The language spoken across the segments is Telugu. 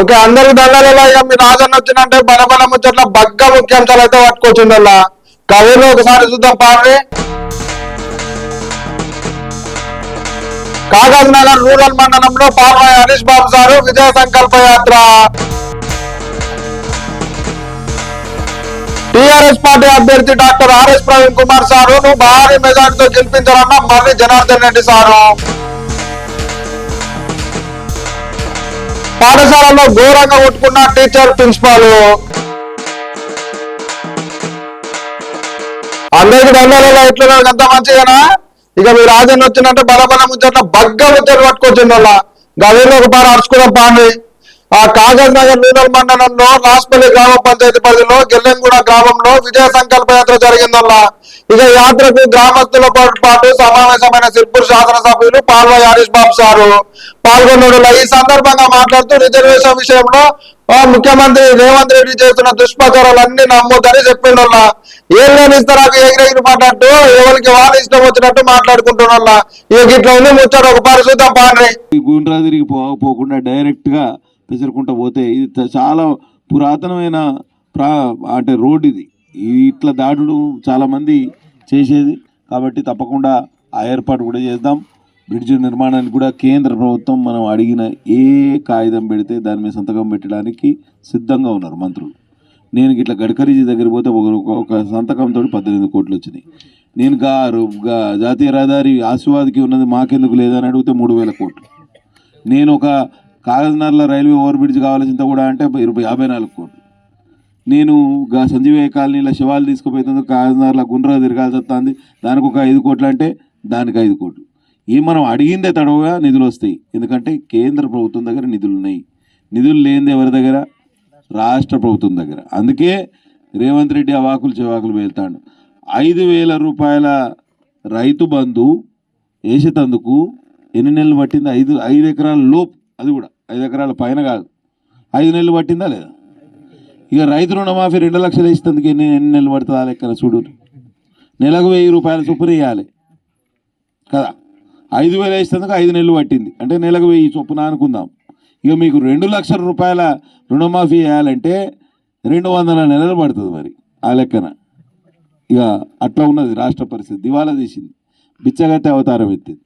ఓకే అందరికి దండాలలో ఇక మీ రాజన్న వచ్చినంటే బలబల ముచ్చట్ల బగ్గ ముఖ్యాంశాలు అయితే పట్టుకొచ్చిండు అలా కవిలో ఒకసారి చూద్దాం పాడి కాగజ్ నగర్ రూరల్ మండలంలో Palvai Harish Babu sir Vijaya Sankalpa Yatra. TRS party అభ్యర్థి doctor RS Praveen Kumar sir నువ్వు భారీ మెజార్టీతో గెలిపించాలన్న మర్రి జనార్దన్ రెడ్డి సారు. పాఠశాలలో ఘోరంగా కొట్టుకున్న టీచర్ ప్రిన్సిపాల్. అందరికి దండాలలో ఎట్లున్నారు అంత మంచిగానా? ఇక మీ రాజన్న వచ్చినట్టు బలబల ముచ్చట్ల బగ్గ ముచ్చట్లు పట్టుకొచ్చింది వాళ్ళ గదిలో ఒక పార అరుచుకున్నాం పాండి. ఆ కాగజ్ నగర్ రూరల్ మండలంలో రాస్పల్లి గ్రామ పంచాయతీ పరిధిలో గెల్లెంగూడ గ్రామంలో విజయ సంకల్ప యాత్ర జరిగిందల్ల. ఇక యాత్రకు గ్రామస్తుల పాటు సమావేశమైన సిర్పూర్ శాసనసభ్యులు పాల్వ హరీష్ బాబు సారు. పాల్గొన్న ఈ సందర్భంగా మాట్లాడుతూ రిజర్వేషన్ విషయంలో ముఖ్యమంత్రి రేవంత్ రెడ్డి చేస్తున్న దుష్ప్రచారాలన్నీ నమ్మొద్దని చెప్పిండు ఏం లేని ఇస్తారాకు ఎగిరెగిరి పడ్డట్టు ఎవరికి వాళ్ళు ఇష్టం వచ్చినట్టు మాట్లాడుకుంటున్నా ఇక ఇట్లా ఉంది ఒక పరిశుద్ధం పాండ్రి. గుండ్రా తిరిగి పో పెసరకుంట పోతే ఇది చాలా పురాతనమైన ప్రా అంటే రోడ్ ఇది. ఇట్లా దాడులు చాలామంది చేసేది. కాబట్టి తప్పకుండా ఆ ఏర్పాటు కూడా చేద్దాం. బ్రిడ్జ్ నిర్మాణానికి కూడా కేంద్ర ప్రభుత్వం మనం అడిగిన ఏ కాగితం పెడితే దాని మీద సంతకం పెట్టడానికి సిద్ధంగా ఉన్నారు మంత్రులు. నేను ఇట్లా గడ్కరీజీ దగ్గర పోతే ఒక ఒక సంతకంతో పద్దెనిమిది కోట్లు వచ్చినాయి. నేను గా గా జాతీయ రహదారి ఆశీర్వాద్కి ఉన్నది మాకెందుకు లేదని అడిగితే మూడు వేల కోట్లు. నేను ఒక కాగజ్నగర్లో రైల్వే ఓవర్ బ్రిడ్జ్ కావాల్సింత కూడా అంటే ఇరవై యాభై నాలుగు కోట్లు. నేను గా సంజీవయ్య కాలనీలో శివాలు తీసుకుపోతుంది కాగజ్నగర్లో గుండ్రా తిరగాల్సి వస్తుంది. దానికి ఒక ఐదు కోట్లు అంటే దానికి ఐదు కోట్లు. ఈ మనం అడిగిందే తడవుగా నిధులు వస్తాయి. ఎందుకంటే కేంద్ర ప్రభుత్వం దగ్గర నిధులు ఉన్నాయి. నిధులు లేనిది ఎవరి దగ్గర? రాష్ట్ర ప్రభుత్వం దగ్గర. అందుకే రేవంత్ రెడ్డి అవాకులు చెవాకులు వెళ్తాడు ఐదు వేల రూపాయల రైతు బంధు వేసేటందుకు ఎన్ని నెలలు పట్టింది? ఐదు ఐదు ఎకరాల లోపు. అది కూడా. ఐదు ఎకరాల పైన కాదు. ఐదు నెలలు పట్టిందా లేదా? ఇక రైతు రుణమాఫీ రెండు లక్షలు ఇస్తుంది ఎన్ని ఎన్ని నెలలు పడుతుందా లెక్కన చూడు. నెలకు వెయ్యి రూపాయల చొప్పున వేయాలి కదా? ఐదు వేలు వేసేందుకు ఐదు నెలలు పట్టింది. అంటే నెలకు వెయ్యి చొప్పున అనుకుందాం. ఇక మీకు రెండు లక్షల రూపాయల రుణమాఫీ వేయాలంటే రెండు వందల నెలలు పడుతుంది మరి ఆ లెక్కన. ఇక అట్లా ఉన్నది రాష్ట్ర పరిస్థితి. దివాలా తీసింది. బిచ్చగట్టే అవతారం ఎత్తింది.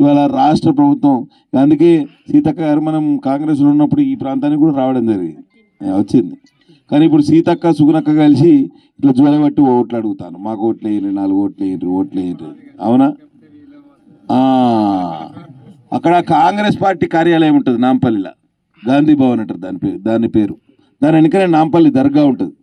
ఇవాళ రాష్ట్ర ప్రభుత్వం అందుకే సీతక్క గారు మనం కాంగ్రెస్లో ఉన్నప్పుడు ఈ ప్రాంతానికి కూడా రావడం జరిగింది. వచ్చింది. కానీ ఇప్పుడు సీతక్క సుగునక్క కలిసి ఇట్లా జ్వరబట్టి ఓట్లు అడుగుతాను. మాకు ఓట్లు వేయండి నాలుగు ఓట్లు వేయండి ఓట్లు వేయండి. అవునా? అక్కడ కాంగ్రెస్ పార్టీ కార్యాలయం ఉంటుంది నాంపల్లిలో. గాంధీ భవన్ అంటారు దాని పేరు దాని పేరు. దాని వెనుకనే నాంపల్లి దర్గా ఉంటుంది.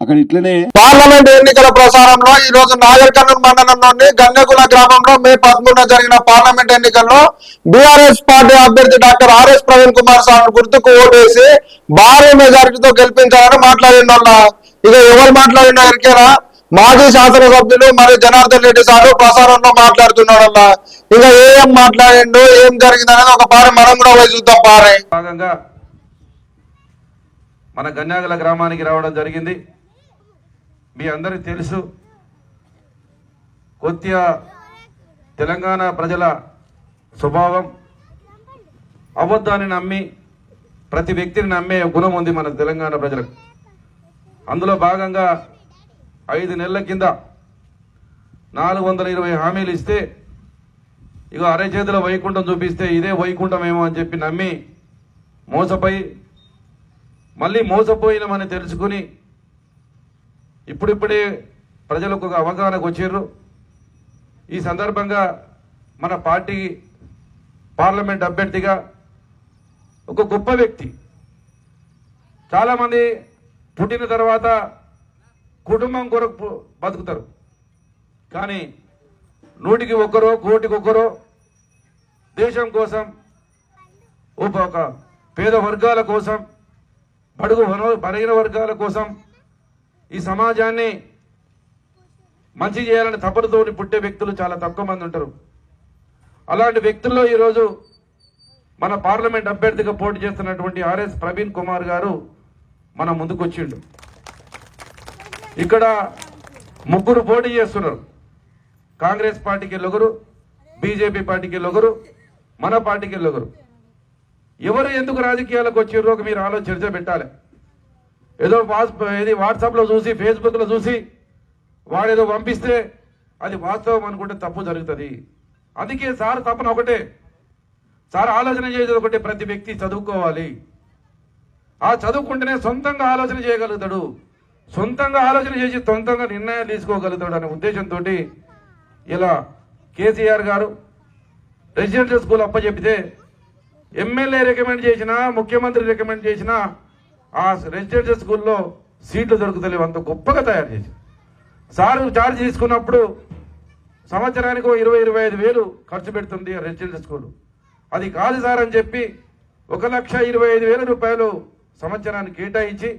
అక్కడ ఇట్లనే పార్లమెంట్ ఎన్నికల ప్రసారంలో ఈ రోజు నాగర్ కర్నూలు మండలంలోని గన్నెగుల గ్రామంలో మే పదమూడున జరిగిన పార్లమెంట్ ఎన్నికల్లో బీఆర్ఎస్ పార్టీ అభ్యర్థి doctor RS Praveen Kumar sir గుర్తుకు ఓటేసి భారీ మెజారిటీతో గెలిపించాలని మాట్లాడిన వాళ్ళ ఇక ఎవరు మాట్లాడిన ఎరికేనా మాజీ శాసనసభ్యులు మరియు జనార్దన్ రెడ్డి సార్ ప్రసారంలో మాట్లాడుతున్నాడు అన్న ఇక ఏం మాట్లాడిండు ఏం జరిగింది అనేది ఒక పారి మనం కూడా పోయి చూద్దాం పారే భాగంగా మన గన్యాగల గ్రామానికి రావడం జరిగింది. మీ అందరికీ తెలుసు కొద్దిగా తెలంగాణ ప్రజల స్వభావం. అబద్ధాన్ని నమ్మి ప్రతి వ్యక్తిని నమ్మే గుణం ఉంది మన తెలంగాణ ప్రజలకు. అందులో భాగంగా ఐదు నెలల కింద నాలుగు వందల ఇరవై హామీలు ఇస్తే ఇక అరచేతిలో వైకుంఠం చూపిస్తే ఇదే వైకుంఠమేమో అని చెప్పి నమ్మి మోసపోయి మళ్ళీ మోసపోయినామని తెలుసుకుని ఇప్పుడిప్పుడే ప్రజలకు ఒక అవగాహనకు వచ్చారు ఈ సందర్భంగా మన పార్టీ పార్లమెంట్ అభ్యర్థిగా ఒక గొప్ప వ్యక్తి. చాలామంది పుట్టిన తర్వాత కుటుంబం కొరకు బతుకుతారు. కానీ నూటికి ఒక్కరో కోటికి ఒక్కరో దేశం కోసం ఒక పేద వర్గాల కోసం బడుగు బలహీన వర్గాల కోసం ఈ సమాజాన్ని మంచి చేయాలని తపనతోటి పుట్టే వ్యక్తులు చాలా తక్కువ మంది ఉంటారు. అలాంటి వ్యక్తుల్లో ఈరోజు మన పార్లమెంట్ అభ్యర్థిగా పోటీ చేస్తున్నటువంటి ఆర్ఎస్ ప్రవీణ్ కుమార్ గారు మన ముందుకు వచ్చిండు ఇక్కడ ముగ్గురు పోటీ చేస్తున్నారు. కాంగ్రెస్ పార్టీకి వెళ్ళొగరు బీజేపీ పార్టీకి వెళ్ళొగరు మన పార్టీకి ఒకరు ఎవరు ఎందుకు రాజకీయాలకు వచ్చిర్రో మీరు ఆలోచన చర్చ పెట్టాలి. ఏదో వాట్స్ ఏది వాట్సాప్లో చూసి ఫేస్బుక్లో చూసి వాడేదో పంపిస్తే అది వాస్తవం అనుకుంటే తప్పు జరుగుతుంది. అందుకే సార్ తప్పన ఒకటే. సార్ ఆలోచన చేసేది ఒకటే ప్రతి వ్యక్తి చదువుకోవాలి. ఆ చదువుకుంటేనే సొంతంగా ఆలోచన చేయగలుగుతాడు. సొంతంగా ఆలోచన చేసి సొంతంగా నిర్ణయాలు తీసుకోగలుగుతాడు అనే ఉద్దేశంతో ఇలా కేసీఆర్ గారు రెసిడెన్షియల్ స్కూల్ అప్పచెప్పితే ఎమ్మెల్యే రికమెండ్ చేసినా ముఖ్యమంత్రి రికమెండ్ చేసినా ఆ రెసిడెన్షియల్ స్కూల్లో సీట్లు దొరుకుతలేవు అంత గొప్పగా తయారు చేసి సారు చార్జ్ తీసుకున్నప్పుడు సంవత్సరానికి ఇరవై ఇరవై ఐదు వేలు ఖర్చు పెడుతుంది ఆ రెసిడెన్షియల్ స్కూల్. అది కాదు సార్ అని చెప్పి ఒక లక్ష ఇరవై ఐదు వేల రూపాయలు సంవత్సరానికి కేటాయించి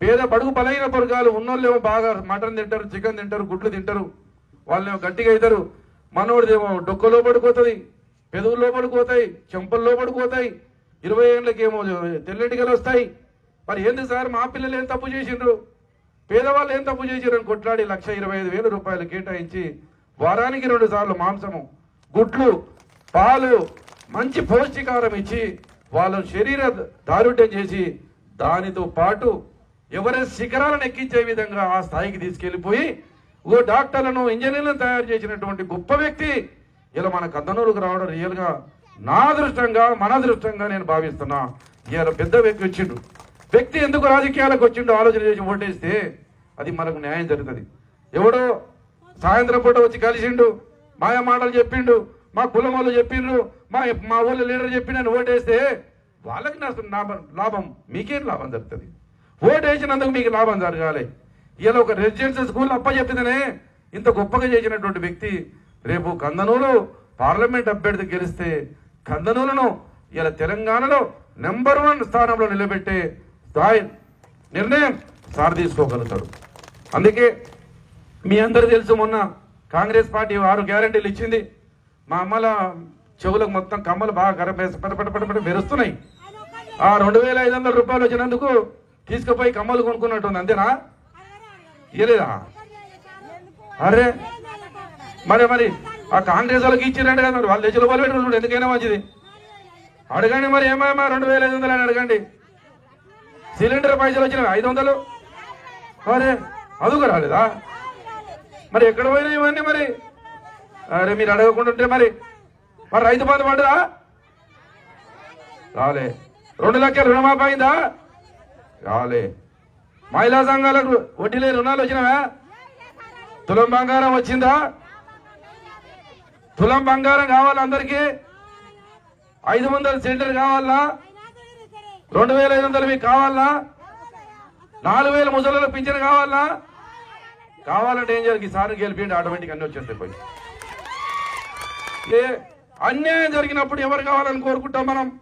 పేద బడుగు బలైన వర్గాలు ఉన్నోళ్ళేమో బాగా మటన్ తింటారు చికెన్ తింటారు గుడ్లు తింటారు వాళ్ళేమో గట్టిగా అవుతారు. మనోడిదేమో డొక్కలో పడిపోతుంది పెదవుల్లో పడిపోతాయి చెంపల్లో పడిపోతాయి ఇరవై ఏళ్ళకేమో తెల్లటికలు వస్తాయి. మరి ఏంది సార్? మా పిల్లలు ఏం తప్పు చేసిండ్రు? పేదవాళ్ళు ఏం తప్పు చేసిండ్రు అని కొట్లాడి లక్ష ఇరవై ఐదు వేల రూపాయలు కేటాయించి వారానికి రెండు సార్లు మాంసము గుడ్లు పాలు మంచి పౌష్టికారం ఇచ్చి వాళ్ళ శరీర దారుఢ్యం చేసి దానితో పాటు ఎవరెస్ట్ శిఖరాలను ఎక్కించే విధంగా ఆ స్థాయికి తీసుకెళ్ళిపోయి ఓ డాక్టర్లను ఇంజనీర్లను తయారు చేసినటువంటి గొప్ప వ్యక్తి ఇలా మన కందనూరుకు రావడం రియల్గా నా అదృష్టంగా మన అదృష్టంగా నేను భావిస్తున్నా. ఇలా పెద్ద వ్యక్తి వచ్చిండు. వ్యక్తి ఎందుకు రాజకీయాలకు వచ్చిండో ఆలోచన చేసి ఓటేస్తే అది మనకు న్యాయం జరుగుతుంది. ఎవడో సాయంత్రం పూట వచ్చి కలిసిండు మాయ మాటలు చెప్పిండు మా కులం వాళ్ళు చెప్పిండ్రు మా మా ఊళ్ళో లీడర్ చెప్పిండని ఓటేస్తే వాళ్ళకి నష్టం లాభం లాభం మీకేం లాభం జరుగుతుంది? ఓటేసినందుకు మీకు లాభం జరగాలి. ఇలా ఒక రెసిడెన్షియల్ స్కూల్ అప్పచెప్పిందనే ఇంత గొప్పగా చేసినటువంటి వ్యక్తి రేపు కందనూలు పార్లమెంట్ అభ్యర్థి గెలిస్తే కందనూలను ఇలా తెలంగాణలో నెంబర్ వన్ స్థానంలో నిలబెట్టే స్థాయి నిర్ణయం సార్ తీసుకోగలుగుతాడు. అందుకే మీ అందరు తెలుసు మొన్న కాంగ్రెస్ పార్టీ ఆరు గ్యారంటీలు ఇచ్చింది. మా అమ్మల చెవులకు మొత్తం కమ్మలు బాగా గర పట మెరుస్తున్నాయి. ఆ రెండు వేల ఐదు వందల రూపాయలు వచ్చినందుకు తీసుకుపోయి కమ్మలు కొనుక్కున్నట్టుంది అంతేనా? ఇయలేదా అరే మరి మరి ఆ కాంగ్రెస్ వాళ్ళకి ఇచ్చినట్టు కదా మరి వాళ్ళు తెచ్చిన వాళ్ళు పెట్టుకుంటారు ఎందుకైనా మంచిది. అడగండి మరి ఏమేమా రెండు వేల ఐదు వందలు అని అడగండి. సిలిండర్ పైసలు వచ్చినవి ఐదు వందలు? అరే అదుగు రాలేదా? మరి ఎక్కడ పోయినా ఇవన్నీ మరి? అరే మీరు అడగకుండా ఉంటే మరి. మరి రైతు బంధు పడరా రాలే. రెండు లక్షల రుణమాఫీ అయిందా? రాలే. మహిళా సంఘాలకు వడ్డీ లేని రుణాలు వచ్చినవా? తులం బంగారం వచ్చిందా? తులం బంగారం కావాలా అందరికీ? ఐదు వందల సిలిండర్ కావాలా? రెండు వేల ఐదు వందలు మీకు కావాలా? నాలుగు వేల ముసలు పింఛన్ కావాలా? కావాలంటే ఏం జరిగింది సార్ గెలిపిండి ఆటోమేటిక్ అన్ని వచ్చేస్తాయి పోయి. అన్యాయం జరిగినప్పుడు ఎవరు కావాలని కోరుకుంటాం మనం?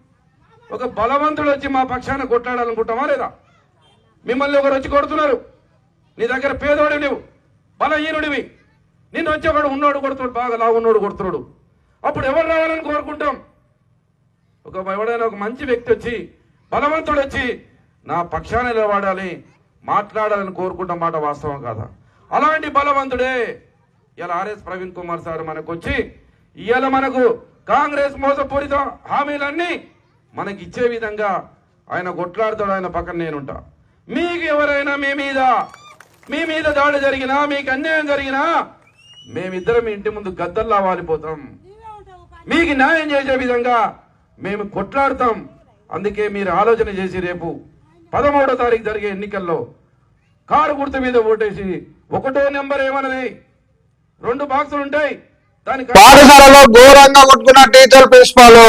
ఒక బలవంతుడు వచ్చి మా పక్షాన కొట్లాడాలనుకుంటామా లేదా? మిమ్మల్ని ఒకరు వచ్చి కొడుతున్నారు. నీ దగ్గర పేదోడి నువ్వు బలహీనుడివి. నిన్ను వచ్చి ఒకడు ఉన్నోడు కొడుతున్నాడు బాగా లావున్నోడు కొడుతున్నాడు. అప్పుడు ఎవరు రావాలని కోరుకుంటాం? ఒక ఎవడైనా ఒక మంచి వ్యక్తి వచ్చి బలవంతుడు వచ్చి నా పక్షాన నిలబడాలి మాట్లాడాలని కోరుకుంటాం మాట వాస్తవం కాదా? అలాంటి బలవంతుడే ఇలా ఆర్ఎస్ ప్రవీణ్ కుమార్ సార్ మనకు వచ్చి ఇవాళ మనకు కాంగ్రెస్ మోసపూరిత హామీలన్నీ మనకి ఇచ్చే విధంగా ఆయన కొట్లాడుతాడు ఆయన పక్కన నేనుంటా. మీకు ఎవరైనా మీ మీద మీ మీద దాడి జరిగినా మీకు అన్యాయం జరిగినా మేమిద్దరం మీ ఇంటి ముందు గద్దల్లా వాలిపోతాం. మీకు న్యాయం చేసే విధంగా మేము కొట్లాడతాం. అందుకే మీరు ఆలోచన చేసి రేపు పదమూడో తారీఖు జరిగే ఎన్నికల్లో కారు గుర్తు మీద ఓటేసి ఒకటో నెంబర్ ఏమన్నది? రెండు బాక్సులు ఉంటాయి. దానికి పాఠశాలలో ఘోరంగా కొట్టుకున్న టీచర్ ప్రిన్సిపాల్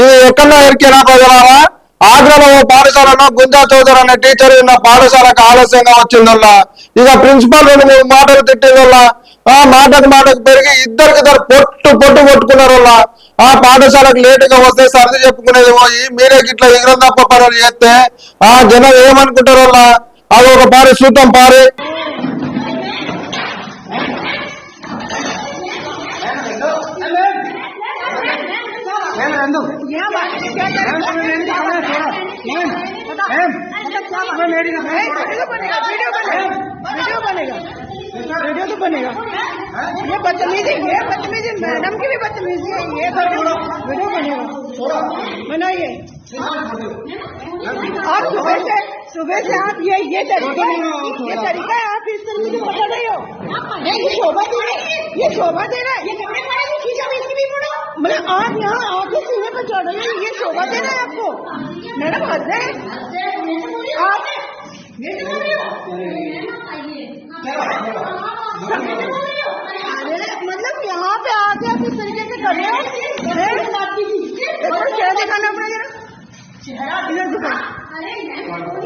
ఇది ఎక్కడో ఎరికినా ప్రజలారా? ఆగ్రాలో పాఠశాలలో గుంజా చౌదరి అనే టీచర్ ఉన్న పాఠశాలకు ఆలస్యంగా వచ్చిందల్లా. ఇక ప్రిన్సిపాల్ రెండు మూడు మాటలు తిట్టిందల్లా. ఆ మాటకు మాటకు పెరిగి ఇద్దరికి ఇద్దరు పొట్టు పొట్టు కొట్టుకున్నారు ఆ పాఠశాలకు లేటుగా వస్తే సర్ది చెప్పుకునేది పోయి మీరే గిట్లా ఎగరం తప్ప పనులు చేస్తే ఆ జనం ఏమనుకుంటారు అది ఒక పారి సూతం పారి వీడియో वीडियो तो बनेगा। ये बदतमीजी ये बदतमीजी, मैडम की भी बदतमीजी है, ये वीडियो बनेगा। बनाइए। आप सुबह से सुबह से आप ये ये तरीका ये तरीका है, आप इस तरह से बता रहे हो। ये शोभा दे रहा ये शोभा दे रहा है, ये कपड़े मतलब आप यहाँ आके सीने पर चढ़ रहे हो, ये शोभा दे रहा है आपको। मैडम हद है। आप अरे, मतलब यहाँ पे आके आप इस तरीके से कर रहे हो हैं? एक बार चेहरा दिखाना अपना जरा इधर दिखाओ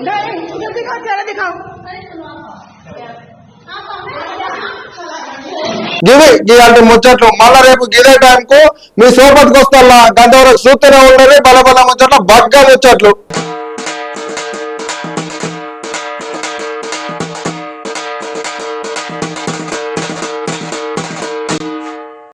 नहीं इधर दिखाओ चेहरा दिखाओ గివి ఇలాంటి ముచ్చట్లు మళ్ళా రేపు గిదే టైం కు మీ సోపతికి వస్తా గంట వరకు చూస్తూనే ఉండాలి బల బల ముచ్చట్లు బగ్గ ముచ్చట్లు